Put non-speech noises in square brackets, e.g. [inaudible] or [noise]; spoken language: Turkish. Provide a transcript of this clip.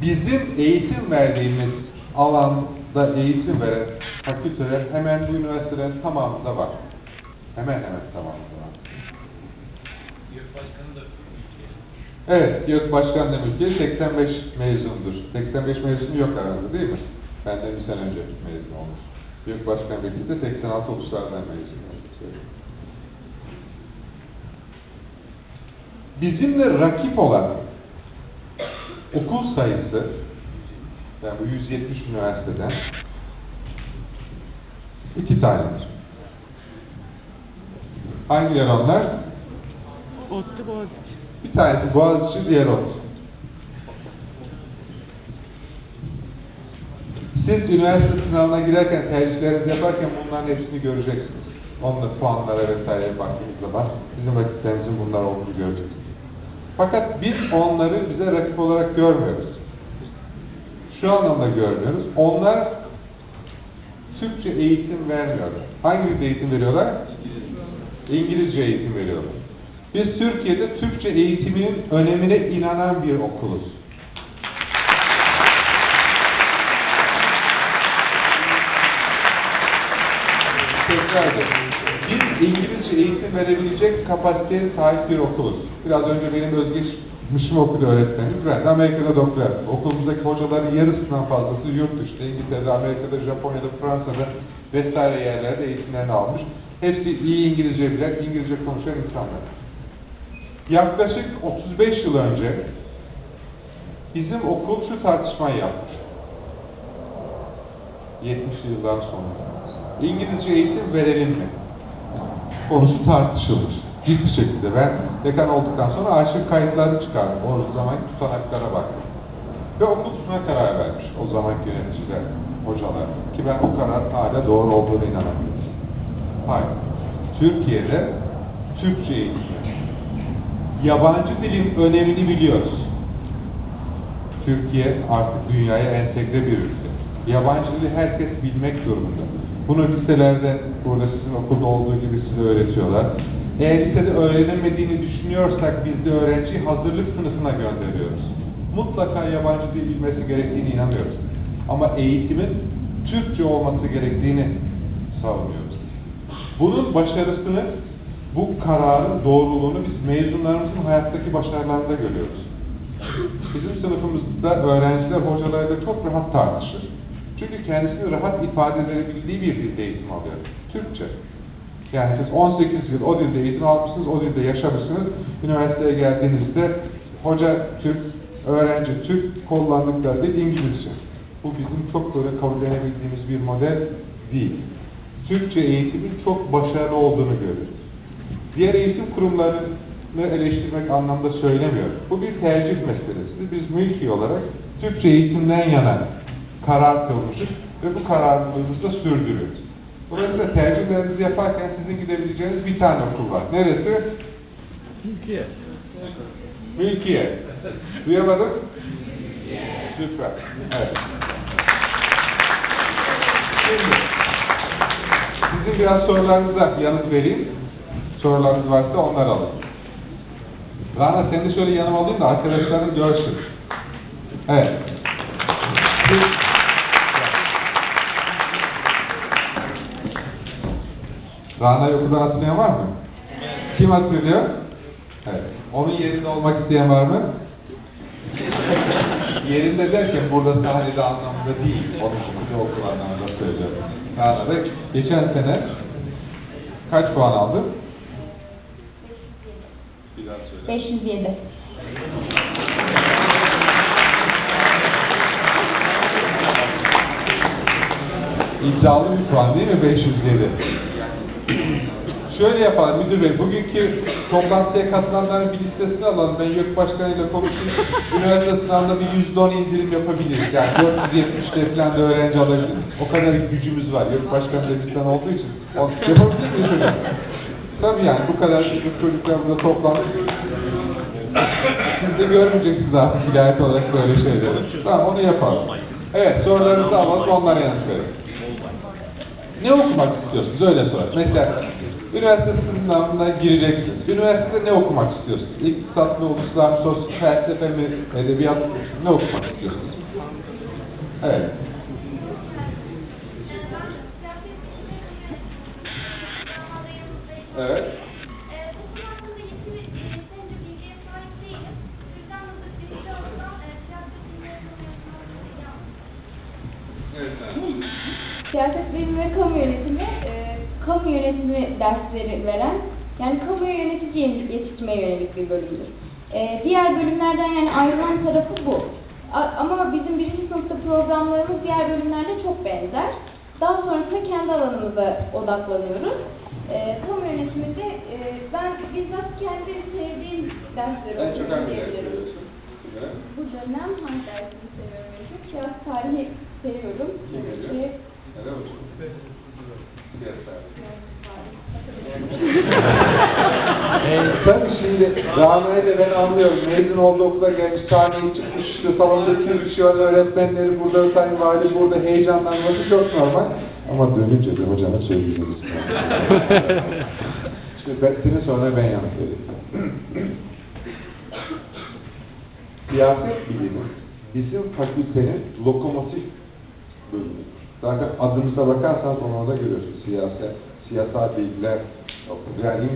bizim eğitim verdiğimiz alanda eğitim veren fakülteler hemen bu üniversitelerin tamamında var. Hemen hemen tamamında var. Evet, Yok Başkan Demirci 85 mezundur. 85 mezunu yok herhalde değil mi? Benden bir sene önce mezun olmuş. Yok Başkan Vekili de 86 uluslardan mezun olmuş. Bizimle rakip olan okul sayısı, yani bu 170 üniversiteden iki tanedir. Hangileri onlar? Ottu Boğaziçi. Bir tanesi Boğaziçi, diğer Ot. Siz üniversite sınavına girerken, tercihlerinizi yaparken bunların hepsini göreceksiniz. Onunla puanlara vesaire baktığınız zaman bizim rakiplerimizin bunlar olduğunu göreceksiniz. Fakat biz onları bize rakip olarak görmüyoruz. Şu anlamda görmüyoruz. Onlar Türkçe eğitim vermiyorlar. Hangi dilde eğitim veriyorlar? İngilizce eğitim veriyorlar. Biz Türkiye'de Türkçe eğitiminin önemine inanan bir okuluz. Tekrar ediyorum. İngilizce eğitim verebilecek kapasiteye sahip bir okuluz. Biraz önce benim özgeçmişimi okudu öğretmenimiz. Ben Amerika'da doktor yaptım. Okulumuzdaki hocaların yarısından fazlası yurt dışında, İngiltere'de, Amerika'da, Japonya'da, Fransa'da vesaire yerlerde eğitimlerini almış. Hepsi iyi İngilizce bilen, İngilizce konuşan insanlar. Yaklaşık 35 yıl önce bizim okul şu tartışmayı yapmış. 70'li yıldan sonra. İngilizce eğitim verelim mi? Konusu tartışılmış. Ciddi şekilde ben dekan olduktan sonra arşiv kayıtlarını çıkardım. O zamanki tutanaklara baktım. Ve okul tutmaya karar vermiş o zamanki yöneticiler, hocalar. Ki ben o karar hala doğru olduğunu inanamıyorum. Hayır. Türkiye'de Türkçe eğitimi. Yabancı dilin önemini biliyoruz. Türkiye artık dünyaya entegre bir ülke. Yabancı dili herkes bilmek durumunda. Bunu liselerde, burada sizin okulda olduğu gibi size öğretiyorlar. Eğer lisede öğrenemediğini düşünüyorsak biz de öğrenciyi hazırlık sınıfına gönderiyoruz. Mutlaka yabancı dil bilmesi gerektiğini inanıyoruz. Ama eğitimin Türkçe olması gerektiğini savunuyoruz. Bunun başarısını, bu kararın doğruluğunu biz mezunlarımızın hayattaki başarılarında görüyoruz. Bizim sınıfımızda öğrenciler hocalarıyla çok rahat tartışır. Çünkü kendisini rahat ifade edebildiği bir dilde eğitim alıyor. Türkçe. Yani siz 18 yıl o dilde eğitim almışsınız, o dilde yaşamışsınız. Üniversiteye geldiğinizde hoca Türk, öğrenci Türk, kullandıkları dil İngilizce. Bu bizim çok böyle kabullenebildiğimiz bir model değil. Türkçe eğitimin çok başarılı olduğunu görüyoruz. Diğer eğitim kurumlarını eleştirmek anlamda söylemiyorum. Bu bir tercih meselesi. Biz mülki olarak Türkçe eğitimden yana karar kılmışız ve bu kararlılığımızı da sürdürüyoruz. Dolayısıyla tercihlerinizi yaparken sizin gidebileceğiniz bir tane okul var. Neresi? Türkiye. Mülkiye. Duyamadım? Süper. Evet. Şimdi, sizin biraz sorularınıza yanıt vereyim. Sorularınız varsa onları alın. Rana seni şöyle yanıma alayım da arkadaşların görsün. Evet. Siz- Rana'yı okuldan hatırlayan var mı? Kim hatırlıyor? Evet. Onun yerinde olmak isteyen var mı? yerinde derken burada sahnede anlamında değil. Onun okuduğu okul anlamında söylüyorum. Rana da geçen sene kaç puan aldı? Bir daha söyle. 507. İddialı bir puan değil mi 507? Şöyle yapalım müdür bey, bugünkü toplantıya katılanların bir listesini alalım. Ben YÖK başkanıyla konuşayım. Üniversite sınavında bir %10 indirim yapabiliriz. Yani 470'te falan da öğrenci alabiliriz. O kadar gücümüz var. YÖK başkanı da bizden olduğu için. O, yapabilir miyiz hocam? Tabii yani bu kadar çocuk çocuklar burada toplandı. Siz de görmeyeceksiniz artık vilayet olarak böyle şeyleri. Tamam onu yapalım. Evet sorularınızı alalım onlara yanıt verin. Ne okumak istiyorsunuz? Öyle sor. Mesela Üniversite sınavına gireceksiniz. Üniversitede ne okumak istiyorsunuz? İktisat mı, uluslar sosyal felsefe mi, edebiyat mı? Ne okumak istiyorsunuz? Evet. Evet. Siyaset bilimi ve kamu yönetimi, e, kamu yönetimi dersleri veren, yani kamu yönetici yetiştirmeye yönelik bir bölümdür. E, diğer bölümlerden yani ayrılan tarafı bu. A- ama bizim birinci sınıfta programlarımız diğer bölümlerle çok benzer. Daha sonrasında kendi alanımıza odaklanıyoruz. E, kamu yönetiminde e, ben bizzat kendi sevdiğim dersleri En çok hangi ders görüyorsun? Bu dönem hangi dersini seviyorum çok? Siyasi tarihi seviyorum. Kim veriyor? Çünkü- Öyle mi? Siyasal. Ee, tabii şimdi Rana'yı da ben anlıyorum. Mezun oldu okula gelmiş, sahneye çıkmış, işte salonda yürüyüşüyor, öğretmenleri burada, sayın vali burada heyecanlanması çok normal. Ama dönünce de hocama söyleyeceğiz. [laughs] Ben, senin sonra ben yanıt vereyim. Siyaset bilimi bizim fakültenin lokomotif bölümü. Zaten adımıza bakarsanız onu orada görüyorsunuz. Siyaset, siyasal bilgiler. Yani